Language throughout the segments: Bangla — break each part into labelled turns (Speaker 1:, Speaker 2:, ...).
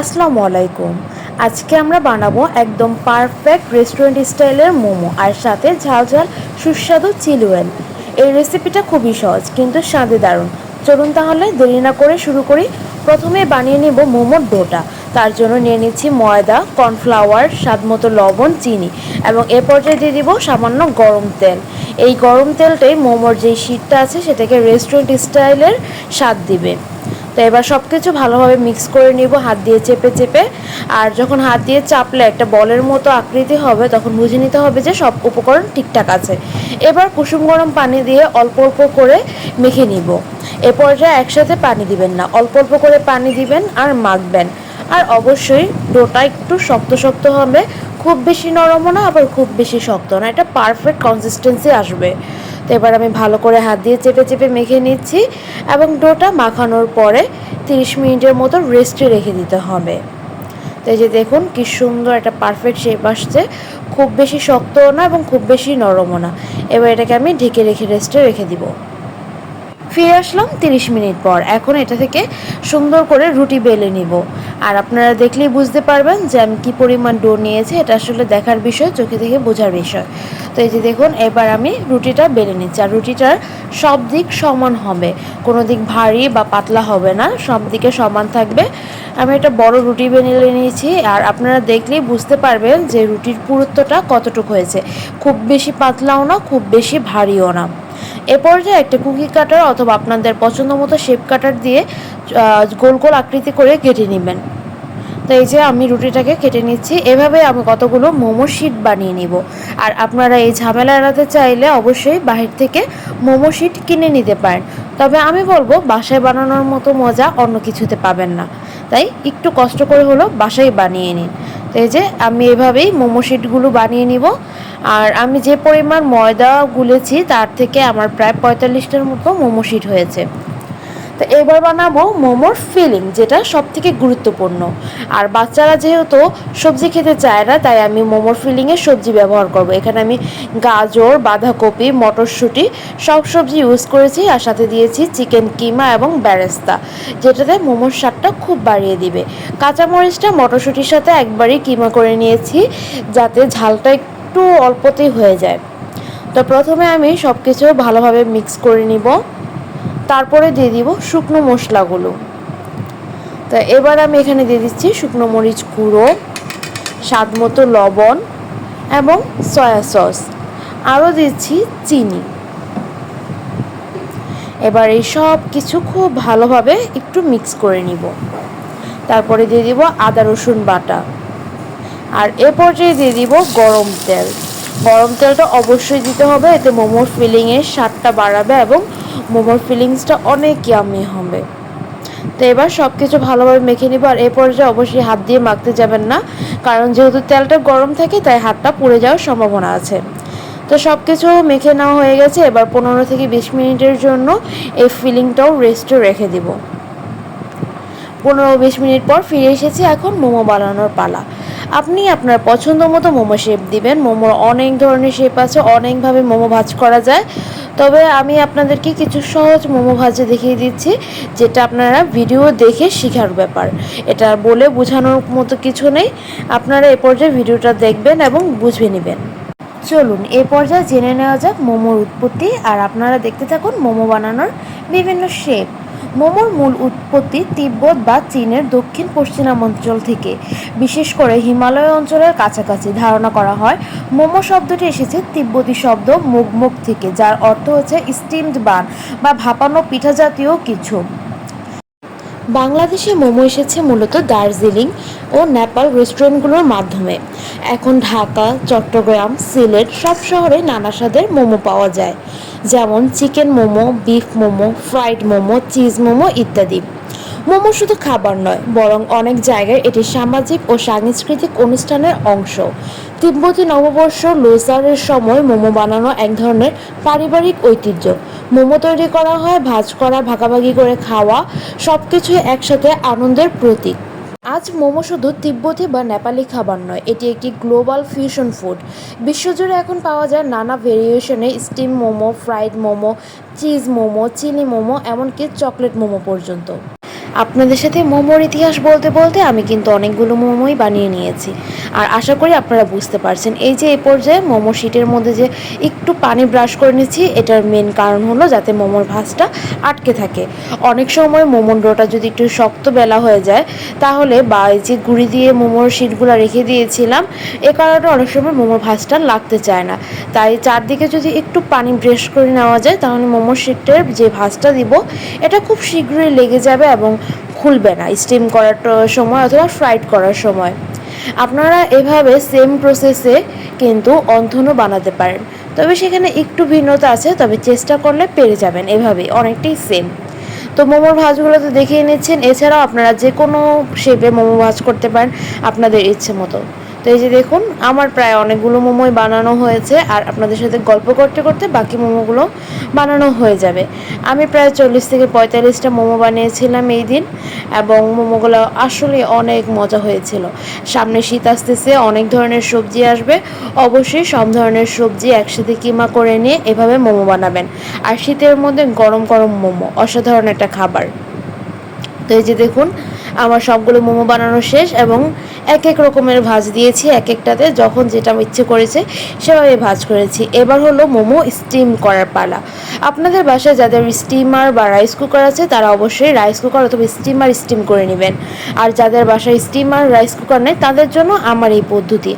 Speaker 1: আসসালামু আলাইকুম। আজকে আমরা বানাবো একদম পারফেক্ট রেস্টুরেন্ট স্টাইলের মোমো আর সাথে ঝাল ঝাল সুস্বাদু চিলুয়েল। এই রেসিপিটা খুবই সহজ কিন্তু স্বাদে দারুণ। চলুন তাহলে দেরি না করে শুরু করি। প্রথমে বানিয়ে নেব মোমোর ডোটা। তার জন্য নিয়ে নিচ্ছি ময়দা, কর্নফ্লাওয়ার স্বাদ মতো লবণ, চিনি এবং এ পর্যায়ে দিয়ে দিব সামান্য গরম তেল। এই গরম তেলটাই মোমোর যেই শীতটা আছে সেটাকে রেস্টুরেন্ট স্টাইলের স্বাদ দিবে। তো এবার সব কিছু ভালোভাবে মিক্স করে নিব, হাত দিয়ে চেপে চেপে। আর যখন হাত দিয়ে চাপলে একটা বলের মতো আকৃতি হবে, তখন বুঝে নিতে হবে যে সব উপকরণ ঠিকঠাক আছে। এবার কুসুম গরম পানি দিয়ে অল্প অল্প করে মেখে নিব। এ পর্যায়ে একসাথে পানি দিবেন না, অল্প অল্প করে পানি দিবেন আর মাখবেন। আর অবশ্যই ডোটা একটু শক্ত শক্ত হবে, খুব বেশি নরমও না, আবার খুব বেশি শক্ত না, এটা পারফেক্ট কনসিস্টেন্সি আসবে। তো এবার আমি ভালো করে হাত দিয়ে চেপে চেপে মেখে নিচ্ছি এবং ডোটা মাখানোর পরে তিরিশ মিনিটের মতো রেস্টে রেখে দিতে হবে। তো এই যে দেখুন কি সুন্দর একটা পারফেক্ট শেপ আসছে। খুব বেশি শক্তও না এবং খুব বেশি নরমও না। এবার এটাকে আমি ঢেকে রেখে রেস্টে রেখে দিব। ফিরে আসলাম তিরিশ মিনিট পর। এখন এটা থেকে সুন্দর করে রুটি বেলে নিব। আর আপনারা দেখলেই বুঝতে পারবেন যে আমি কী পরিমাণ ডো নিয়েছি, এটা আসলে দেখার বিষয়, চোখে দেখে বোঝার বিষয়। তো এই যে দেখুন, এবার আমি রুটিটা বেলে নিচ্ছি। আর রুটিটার সব দিক সমান হবে। কোনো দিক ভারী বা পাতলা হবে না, সব দিকে সমান থাকবে। আমি একটা বড় রুটি বেলে নিয়েছি। আর আপনারা দেখলেই বুঝতে পারবেন যে রুটির পুরুত্বটা কতটুকু হয়েছে। খুব বেশি পাতলাও না, খুব বেশি ভারীও না। এ পর্যায়ে একটা কুকি কাটার অথবা আপনাদের পছন্দ মতো শেপ কাটার দিয়ে গোল গোল আকৃতি করে কেটে নেবেন। তো এই যে আমি রুটিটাকে কেটে নিচ্ছি। এভাবে আমি কতগুলো মোমো শিট বানিয়ে নিব। আর আপনারা এই ঝামেলা এড়াতে চাইলে অবশ্যই বাহির থেকে মোমো শিট কিনে নিতে পারেন। তবে আমি বলব, বাসায় বানানোর মতো মজা অন্য কিছুতে পাবেন না। তাই একটু কষ্ট করে হলেও বাসায় বানিয়ে নিন। তো এই যে আমি এভাবেই মোমো শিটগুলো বানিয়ে নিব। আর আমি যে পরিমাণ ময়দা গুলেছি, তার থেকে আমার প্রায় পঁয়তাল্লিশটার মতো মোমো শিট হয়েছে। তো এবার বানাবো মোমোর ফিলিং, যেটা সব থেকে গুরুত্বপূর্ণ। আর বাচ্চারা যেহেতু সবজি খেতে চায় না, তাই আমি মোমোর ফিলিংয়ে সবজি ব্যবহার করব। এখানে আমি গাজর, বাঁধাকপি, মটরশুঁটি সব সবজি ইউজ করেছি, আর সাথে দিয়েছি চিকেন কিমা এবং ব্যারেস্তা, যেটাতে মোমোর স্বাদটা খুব বাড়িয়ে দিবে। কাঁচামরিচটা মটরশুঁটির সাথে একবারই কিমা করে নিয়েছি, যাতে ঝালটা একটু অল্পতেই হয়ে যায়। তো প্রথমে আমি সব কিছু ভালোভাবে মিক্স করে নিব। তারপরে দিয়ে দিব শুকনো মশলাগুলো। তো এবার আমি এখানে দিয়ে দিচ্ছি শুকনো মরিচ গুঁড়ো, স্বাদ মতো লবণ এবং সয়া সস আরও দিচ্ছি চিনি। এবার এই সব কিছু খুব ভালোভাবে একটু মিক্স করে নিব। তারপরে দিয়ে দিব আদা রসুন বাটা। আর এ পর্যায়ে দিয়ে দিব গরম তেল। গরম তেলটা অবশ্যই দিতে হবে, এতে মোমোর ফিলিংয়ের স্বাদটা বাড়াবে এবং মোমোর ফিলিংসটা অনেক ইয়ামি হবে। তো এবার সব কিছু ভালোভাবে মেখে নিব আর এ পর্যায়ে অবশ্যই হাত দিয়ে মাখতে যাবেন না, কারণ যেহেতু তেলটা গরম থাকে, তাই হাতটা পুড়ে যাওয়ার সম্ভাবনা আছে। তো সব কিছু মেখে নেওয়া হয়ে গেছে, এবার পনেরো থেকে বিশ মিনিটের জন্য এই ফিলিংটাও রেস্টে রেখে দিব। পনেরো বিশ মিনিট পর ফিরে এসেছি এখন মোমো বানানোর পালা। আপনি আপনার পছন্দ মতো মোমো শেপ দিবেন। মোমোর অনেক ধরনের শেপ আছে, অনেকভাবে মোমো ভাজ করা যায়। তবে আমি আপনাদেরকে কিছু সহজ মোমো ভাজে দেখিয়ে দিচ্ছি, যেটা আপনারা ভিডিও দেখে শেখার ব্যাপার। এটা বলে বোঝানোর মতো কিছু নেই। আপনারা এ পর্যায়ে ভিডিওটা দেখবেন এবং বুঝে নেবেন। চলুন, এ পর্যায়ে জেনে নেওয়া যাক মোমোর উৎপত্তি। আর আপনারা দেখতে থাকুন মোমো বানানোর বিভিন্ন শেপ মোমোর মূল উৎপত্তি তিব্বত বা চীনের দক্ষিণ পশ্চিমাঞ্চল থেকে। বিশেষ করে হিমালয় অঞ্চলের কাছাকাছি ধারণা করা হয়, মোমো শব্দটি এসেছে তিব্বতি শব্দ মুগ মুগ থেকে, যার অর্থ হচ্ছে স্টিমড বান বা ভাপানো পিঠা জাতীয় কিছু। বাংলাদেশে মোমো এসেছে মূলত দার্জিলিং ও নেপাল রেস্টুরেন্টগুলোর মাধ্যমে। এখন ঢাকা, চট্টগ্রাম, সিলেট সব শহরে নানা স্বাদের মোমো পাওয়া যায়। যেমন chicken momo, beef momo, fried momo, cheese momo ইত্যাদি। মোমো শুধু খাবার নয়, বরং অনেক জায়গায় এটি সামাজিক ও সাংস্কৃতিক অনুষ্ঠানের অংশ। তিব্বতী নববর্ষ লোসারের সময় মোমো বানানো এক ধরনের পারিবারিক ঐতিহ্য। মোমো তৈরি করা হয়, ভাজ করা, ভাগাভাগি করে খাওয়া সব কিছুই একসাথে আনন্দের প্রতীক। আজ মোমো শুধু তিব্বতি বা নেপালি খাবার নয়, এটি একটি গ্লোবাল ফিউশন ফুড। বিশ্বজুড়ে এখন পাওয়া যায় নানা ভেরিয়েশনে steam momo, fried momo, cheese momo চিনি মোমো, এমনকি চকলেট মোমো পর্যন্ত। আপনাদের সাথে মোমোর ইতিহাস বলতে বলতে আমি কিন্তু অনেকগুলো মোমোই বানিয়ে নিয়েছি। আর আশা করি আপনারা বুঝতে পারছেন, এই যে এই পর্যায়ে মোমো শিটের মধ্যে যে একটু পানি ব্রাশ করে নিচ্ছি, এটার মেন কারণ হলো যাতে মোমোর ভাঁজটা আটকে থাকে। অনেক সময় মোমোর ডোটা যদি একটু শক্ত বেলা হয়ে যায়, তাহলে বা এই যে গুঁড়ি দিয়ে মোমোর শিটগুলো রেখে দিয়েছিলাম, এ কারণে অনেক সময় মোমোর ভাঁজটা লাগতে চায় না। তাই চারদিকে যদি একটু পানি ব্রাশ করে নেওয়া যায়, তাহলে মোমোর শিটের যে ভাঁজটা দিব, এটা খুব শীঘ্রই লেগে যাবে এবং খুলবে না স্টিম করার সময় অথবা ফ্রাইড করার সময়। আপনারা এভাবে সেম প্রসেসে কিন্তু অন্ধনও বানাতে পারেন। তবে সেখানে একটু ভিন্নতা আছে, তবে চেষ্টা করলে পেরে যাবেন এভাবেই, অনেকটাই সেম তো মোমোর ভাজগুলো তো দেখিয়ে নিচ্ছেন, এছাড়াও আপনারা যে কোনো শেপে মোমো ভাজ করতে পারেন, আপনাদের ইচ্ছে মতো। তো এই যে দেখুন, আমার প্রায় অনেকগুলো মোমোই বানানো হয়েছে আর আপনাদের সাথে গল্প করতে করতে বাকি মোমোগুলো বানানো হয়ে যাবে। আমি প্রায় চল্লিশ থেকে পঁয়তাল্লিশটা মোমো বানিয়েছিলাম এই দিন এবং মোমোগুলো আসলে অনেক মজা হয়েছিল। সামনে শীত আসতেছে, অনেক ধরনের সবজি আসবে। অবশ্যই সব ধরনের সবজি একসাথে কিমা করে নিয়ে এভাবে মোমো বানাবেন। আর শীতের মধ্যে গরম গরম মোমো, অসাধারণ একটা খাবার। তো এই যে দেখুন আমার সবগুলো মোমো বানানো শেষ এবং এক এক রকমের ভাজ দিয়েছি এক একটাতে যখন যেটা ইচ্ছে করেছে সেভাবে ভাজ করেছি। এবার হলো মোমো স্টিম করার পালা। আপনাদের বাসায় যাদের স্টিমার বা রাইস কুকার আছে, তারা অবশ্যই রাইস কুকার অথবা স্টিমার স্টিম করে নেবেন। আর যাদের বাসায় স্টিমার রাইস কুকার নেই, তাদের জন্য আমার এই পদ্ধতি।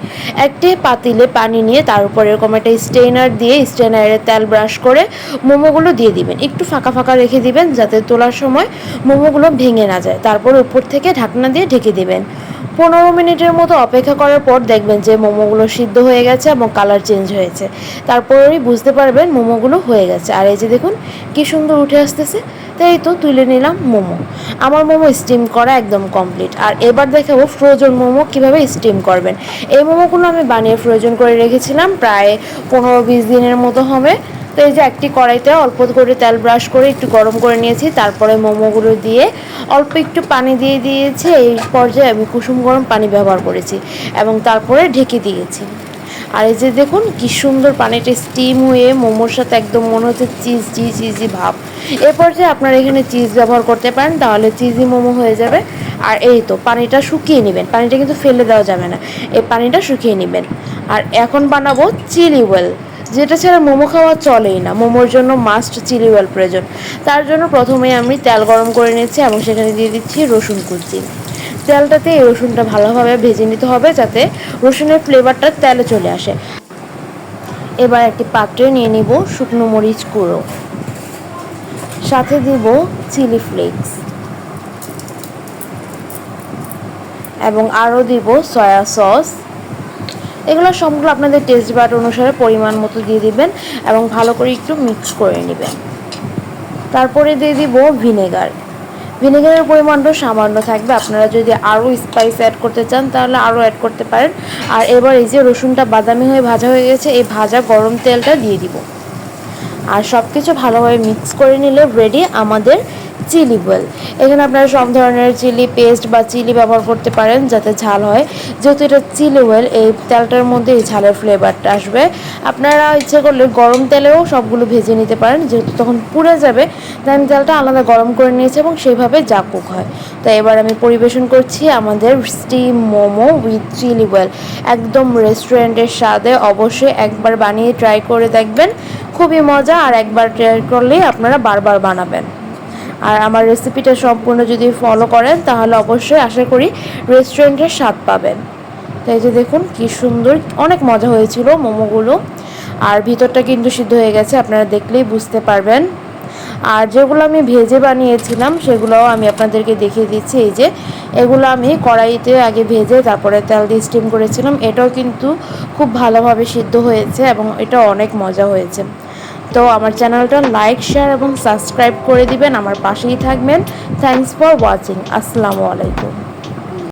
Speaker 1: একটি পাতিলে পানি নিয়ে তার উপর এরকম একটা স্টেনার দিয়ে স্টেনারে তেল ব্রাশ করে মোমোগুলো দিয়ে দিবেন। একটু ফাঁকা ফাঁকা রেখে দিবেন, যাতে তোলার সময় মোমোগুলো ভেঙে না যায়। তারপর উপর থেকে ঢাকনা দিয়ে ঢেকে দেবেন। পনেরো মিনিটের মতো অপেক্ষা করার পর দেখবেন যে মোমোগুলো সিদ্ধ হয়ে গেছে এবং কালার চেঞ্জ হয়েছে। তারপরেই বুঝতে পারবেন মোমোগুলো হয়ে গেছে। আর এই যে দেখুন, কি সুন্দর উঠে আসতেছে। তাই তো তুলে নিলাম মোমো। আমার মোমো স্টিম করা একদম কমপ্লিট আর এবার দেখাবো ফ্রোজন মোমো কীভাবে স্টিম করবেন। এই মোমোগুলো আমি বানিয়ে ফ্রোজন করে রেখেছিলাম। প্রায় পনেরো বিশ দিনের মতো হবে। তো এই যে একটি কড়াইতে অল্প করে তেল ব্রাশ করে একটু গরম করে নিয়েছি, তারপরে মোমোগুলো দিয়ে অল্প একটু পানি দিয়ে দিয়েছি, এই পর্যায়ে আমি কুসুম গরম পানি ব্যবহার করেছি এবং তারপরে ঢেকে দিয়েছি। আর এই যে দেখুন, কি সুন্দর পানিটা স্টিম হয়ে মোমোর সাথে একদম মনে হচ্ছে চিজ চিজ চিজি ভাব। এ পর্যায়ে আপনারা এখানে চিজ ব্যবহার করতে পারেন, তাহলে চিজি মোমো হয়ে যাবে। আর এই তো, পানিটা শুকিয়ে নেবেন, পানিটা কিন্তু ফেলে দেওয়া যাবে না, এই পানিটা শুকিয়ে নেবেন। আর এখন বানাবো চিলি ওয়েল যেটা ছাড়া মোমো খাওয়া চলেই না। মোমোর জন্য মাস্ট চিলি অয়েল প্রয়োজন তার জন্য প্রথমে আমি তেল গরম করে নিচ্ছি এবং সেখানে দিয়ে দিচ্ছি রসুন কুচি। তেলটাতে এই রসুনটা ভালোভাবে ভেজে নিতে হবে যাতে রসুনের ফ্লেভারটা তেলে চলে আসে। এবার একটি পাত্রে নিয়ে নিব শুকনো মরিচ গুঁড়ো। সাথে দিব চিলি ফ্লেক্স এবং আরও দিব সয়া সস এগুলো সবগুলো আপনাদের টেস্ট বাট অনুসারে পরিমাণ মতো দিয়ে দিবেন এবং ভালো করে একটু মিক্স করে নেবেন। তারপরে দিয়ে দিব ভিনেগার ভিনেগারের পরিমাণটা সামান্য থাকবে। আপনারা যদি আরও স্পাইস অ্যাড করতে চান, তাহলে আরও অ্যাড করতে পারেন। আর এবার এই যে রসুনটা বাদামি হয়ে ভাজা হয়ে গেছে, এই ভাজা গরম তেলটা দিয়ে দিব। আর সব কিছু ভালোভাবে মিক্স করে নিলে রেডি আমাদের চিলি বয়েল এখানে আপনারা সব ধরনের চিলি পেস্ট বা চিলি ব্যবহার করতে পারেন যাতে ঝাল হয়। যেহেতু এটা চিলি ওয়েল এই তেলটার মধ্যে এই ঝালের ফ্লেভারটা আসবে। আপনারা ইচ্ছে করলে গরম তেলেও সবগুলো ভেজে নিতে পারেন। যেহেতু তখন পুড়ে যাবে, তাই আমি তেলটা আলাদা গরম করে নিয়েছি এবং সেইভাবে জাকুক হয়। তো এবার আমি পরিবেশন করছি আমাদের steam momo with chilli oil একদম রেস্টুরেন্টের স্বাদে অবশ্যই একবার বানিয়ে ট্রাই করে দেখবেন। খুবই মজা আর একবার ট্রাই করলেই আপনারা বারবার বানাবেন। আর আমার রেসিপিটা সম্পূর্ণ যদি ফলো করেন, তাহলে অবশ্যই আশা করি রেস্টুরেন্টের স্বাদ পাবেন। তাই যে দেখুন, কি সুন্দর, অনেক মজা হয়েছিল মোমোগুলো। আর ভিতরটা কিন্তু সিদ্ধ হয়ে গেছে, আপনারা দেখলেই বুঝতে পারবেন। আর যেগুলো আমি ভেজে বানিয়েছিলাম, সেগুলোও আমি আপনাদেরকে দেখিয়ে দিচ্ছি। এই যে, এগুলো আমি কড়াইতে আগে ভেজে তারপরে তেল দিয়ে স্টিম করেছিলাম। এটাও কিন্তু খুব ভালোভাবে সিদ্ধ হয়েছে এবং এটা অনেক মজা হয়েছে। তো আমার চ্যানেলটা লাইক, শেয়ার এবং সাবস্ক্রাইব করে দিবেন, আমার পাশেই থাকবেন। থ্যাংকস ফর ওয়াচিং আসসালামু আলাইকুম।